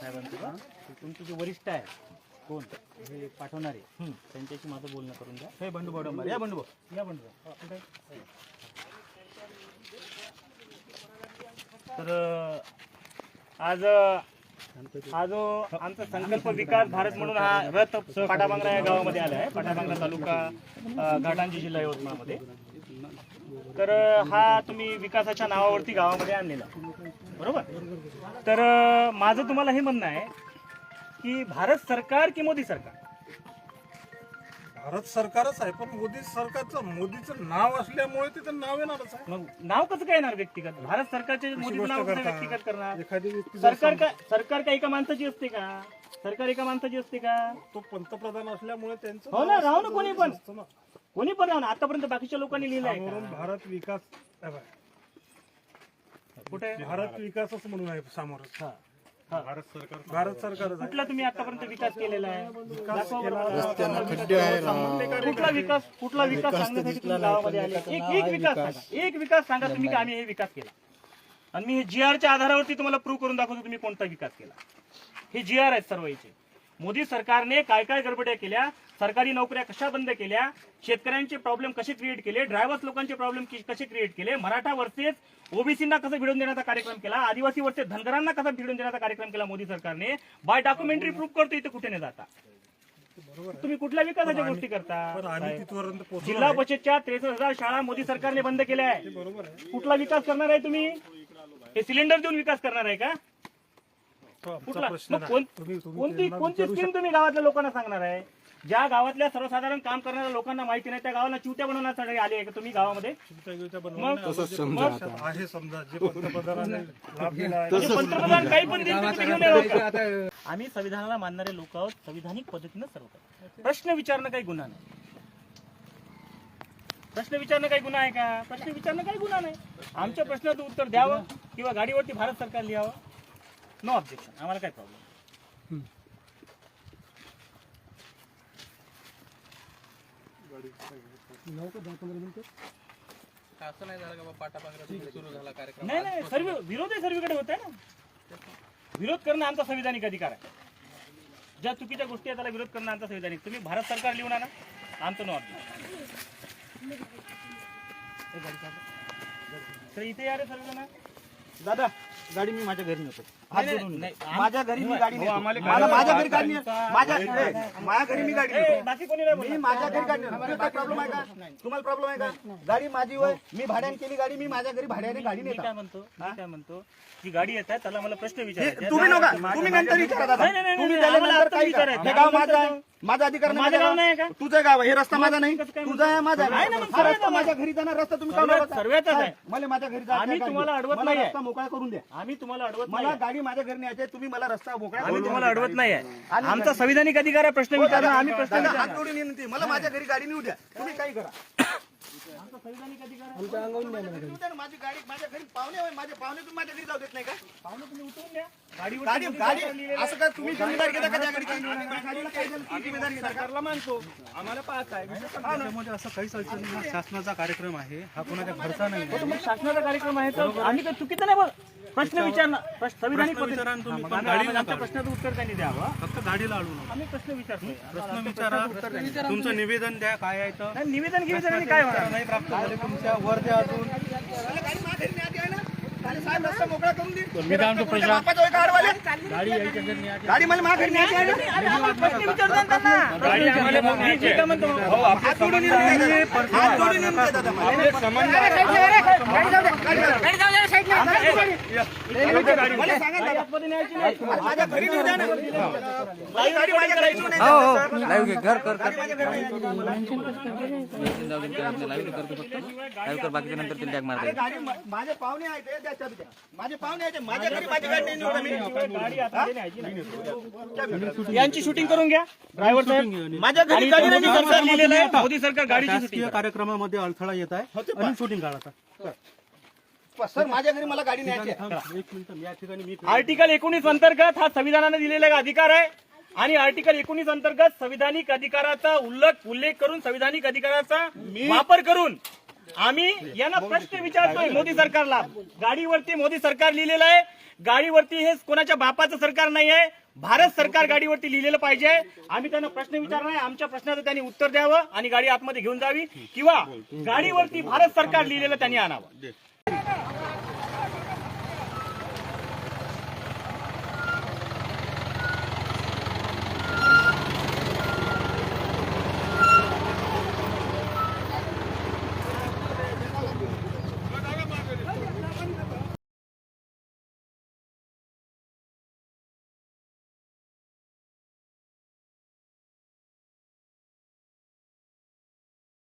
साहेबांचं तुमचे जे वरिष्ठ आहे कोण? हे पाठवणारे त्यांच्याशी माझं बोलणं करून द्या. हे बंडू बडंबर या बंडू. या कुठे? तर आज अं, हा जो आमचा संकल्प विकास भारत म्हणून हा रथ पाटाबांगरा या गावामध्ये आला आहे. पाटाबांगरा तालुका घाटांजी जिल्हा यवतमाळमध्ये. तर हा तुम्ही विकासाच्या नावावरती गावामध्ये आणलेला. बरोबर? तर माझं तुम्हाला हे म्हणणं आहे की भारत सरकार की मोदी सरकार? भारत सरकारच आहे पण मोदी सरकारचं मोदीचं नाव असल्यामुळे तिथं नाव येणारच आहे. मग नाव कसं काय येणार व्यक्तिगत? भारत सरकारचे मोदीचं नाव कसं? व्यक्तिगत करणार? एखादी व्यक्ती जर सरकार का सरकार का एका माणसाची असते का? सरकार एका माणसाची असते का? तो पंतप्रधान असल्यामुळे त्यांचं हो ना नाव राहू ना कोणी पण. असतं ना. कोणी पण राहू ना. आतापर्यंत बाकीच्या लोकांनी लिहिलं आहे म्हणून का? भारत विकास हे बघ, कुठे? भारत विकासच म्हणून आहे समोरच. हा. हा. भारत सरकार भारत सरकारच आहे. कुठला तुम्ही आतापर्यंत विकास केलेला आहे? दाखवा बरं. मला. खड्डे आहे कुठला विकास कुठला विकास सांगण्यासाठी तुम्ही गावामध्ये आले? एक एक विकास सांगा. एक विकास सांगा तुम्ही की आम्ही हे विकास केला. आणि मी हे जी आरच्या आधारावरती तुम्हाला प्रूव्ह करून दाखवतो तुम्ही कोणता विकास केला. हे जी आर आहेत सर्व याचे. मोदी सरकारने काय काय गडबड्या केल्या? सरकारी नोकऱ्या कशा बंद केल्या? शेतकऱ्यांचे प्रॉब्लेम कसे क्रिएट केले? ड्रायव्हर्स लोकांचे प्रॉब्लेम कसे क्रिएट केले? मराठा वर्सेस ओबीसींना कसं भिडून देण्याचा कार्यक्रम केला? आदिवासी वर्सेस धनगरांना कसा भिडून देण्याचा कार्यक्रम केला मोदी सरकारने? बाय डॉक्युमेंटरी प्रूव्ह करतो इथे कुठे नाही जाता. तुम्ही कुठल्या विकासाच्या गोष्टी करता? जिल्हा परिषदच्या त्रेसष्ट हजार शाळा मोदी सरकारने बंद केल्या आहे. कुठला विकास करणार आहे तुम्ही? हे सिलेंडर देऊन विकास करणार आहे का? कुठला? प्रश्न मग नाही. कोण- तुम्ही- तुम्ही कोणती त्यांना कोणती विचारू स्कीम तुम्ही गावातल्या लोकांना सांगणार आहे? ज्या गावातल्या सर्वसाधारण काम करणाऱ्या लोकांना माहिती नाही त्या गावाला चिवट्या बनवण्यासाठी आले आहे का तुम्ही गावामध्ये? शकता योजना मग बनवून आहे समजा जे पंतप्रधानाने लाभ दिला आहे. म्हणजे पंतप्रधान काही पण देईल ते तुम्ही घेऊन यावं का? आम्ही संविधानाला मानणारे लोक आहोत संविधानिक पद्धतीनं सर्व प्रश्न विचारणं काही गुन्हा नाही. प्रश्न विचारणं काही गुन्हा आहे का? प्रश्न विचारणं काही गुन्हा नाही. आमच्या प्रश्नाचं उत्तर द्यावं किंवा गाडीवरती भारत सरकार लिहावं? नो ऑब्जेक्शन आम्हाला काय प्रॉब्लेम असं नाही झालं का बा सुरू झाला कार्यक्रम नाही नाही सर्व विरोध आहे सर्वीकडे होत आहे ना. विरोध करणं आमचा संविधानिक अधिकार आहे. ज्या चुकीच्या गोष्टी आहेत त्याला विरोध करणं आमचा संविधानिक. तुम्ही भारत सरकार लिहून आणा. आमचं नो ऑब्जेक्शन तर इथे या रे सर्वजण. दादा गाडी मी माझ्या घरी नेतो. हात जोडून. माझ्या घरी मी गाडी नेतो. मला माझ्या घरी गाडी नेतो. माझ्या ए, माझ्या घरी मी गाडी नेतो. बाकी कोणी नाही मी. माझ्या घरी गाडी नेतो. तुम्हाला काय प्रॉब्लेम आहे का? तुम्हाला प्रॉब्लेम आहे का? गाडी माझी होय. मी भाड्याने केली गाडी मी माझ्या घरी भाड्याने गाडी मी नेतो. काय म्हणतो? मी काय म्हणतो? जी गाडी येत आहे त्याला मला प्रश्न विचारायचे आहेत. तुम्ही नका. तुम्ही नंतर विचारा दादा. नाही, नाही, नाही, तुम्ही त्याला आम्हाला नंतर आता काही विचारायचं. करा. हे गाव माझं आहे. माझा अधिकार नाही माझं गाव नाही. का? तुझं गाव आहे हे रस्ता माझा नाही कसं काय तुझा आहे माझा आहे. आहे ना, मग हा सर्व रस्ता आहे. माझ्या घरी जाणार रस्ता तुम्ही सर्व- आहे. मला माझ्या घरी जायचं आम्ही. तुम्हाला अडवत मला नाहीये. रस्ता मोकळा करून द्या आम्ही तुम्हाला अडवत मला नाही गाडी माझ्या घरी न्यायची आहे. तुम्ही मला रस्ता मोकळा आम्ही करून तुम्हाला द्या. अडवत नाही आहे आमचा संविधानिक अधिकार आहे प्रश्न विचारणं आम्ही प्रश्न दादा, हात विचारणार. जोडून विनंती मला माझ्या घरी गाडी नेऊ द्या तुम्ही काही करा संविधानिक अधिकार आहे. नेऊ द्या ना, माझी गाडी माझ्या घरी पाहुणे होय, माझे पाहुणे तुम्ही माझ्या घरी जाऊ देत नाही का? पाहुणे तुम्ही उतरून द्या. गाडीवर गाडी गाडी असं काय तुम्ही जिम्मेदार घेता का त्या गाडीची? गाडीला काय झालं ती जिम्मेदारी घेता सरकारला मानतो. आम्हाला पाहत आहे. त्याच्यामध्ये असं काहीच अडचण नाही. हा. शासनाचा कार्यक्रम आहे. हा कोणाच्या घरचा नाही. हो, शासनाचा कार्यक्रम आहे तर आम्ही काही चुकीचं नाही बोल प्रश्न विचारणं प्रश्न- संविधानिक प्रश्न विचारा आणि तुम्ही पद्धती- पण आम्ही- गाडी आमच्या नका. प्रश्नाचं उत्तर त्यांनी द्यावं फक्त गाडीला अडू नका आम्ही प्रश्न विचारतोय प्रश्न विचारा तुमचं निवेदन द्या काय आहे तर निवेदन घेऊन काय होणार नाही प्राप्त झाले तुमच्या वर द्या अजून गाडी न्यायची आहे ना काय काय माझ्या घरी नेऊ द्या ना. माझी गाडी माझ्या घरी नेऊ नये. लाईव्ह कर कर कर गाडी माझ्या घरी न्यायची आहे. लाईव्ह करतो फक्त लाईव्ह कर बाकीच्या नंतर तिला टॅग अरे मारता गाडी मा- माझे पाहुणे आहेत ते द्या चाबी द्या. माझे पाहुणे आहेत ते. माझ्या घरी माझी गाडी नाही नेऊ ना मी गाडी आतमध्ये न्यायची नाही. यांची शूटिंग करून घ्या. ड्रायव्हर साहेब माझ्या घरी गाडी मोदी नाही सरकार लिहिलेलं आहे मोदी सरकार गाडीची कार्यक्रमामध्ये अडथळा येत आहे आणि शूटिंग काढा सर माझ्या घरी मला गाडी न्यायची आहे. एक मिनिट या ठिकाणी मी आर्टिकल एकोणीस अंतर्गत हा संविधानाने दिलेला अधिकार आहे. आणि आर्टिकल एकोणीस अंतर्गत संविधानिक अधिकाराचा उल्लेख उल्लेख करून संविधानिक अधिकाराचा वापर करून आम्ही यांना प्रश्न विचारतोय मोदी सरकारला. गाडीवरती मोदी सरकार लिहिलेलं आहे. गाडीवरती हे कोणाच्या बापाचं सरकार नाही आहे. भारत सरकार गाडीवरती लिहिलेलं पाहिजे. आम्ही त्यांना प्रश्न विचारणार आहे. आमच्या प्रश्नाचं त्यांनी उत्तर द्यावं आणि गाडी आतमध्ये घेऊन जावी. किंवा गाडीवरती भारत सरकार लिहिलेलं त्यांनी आणावं.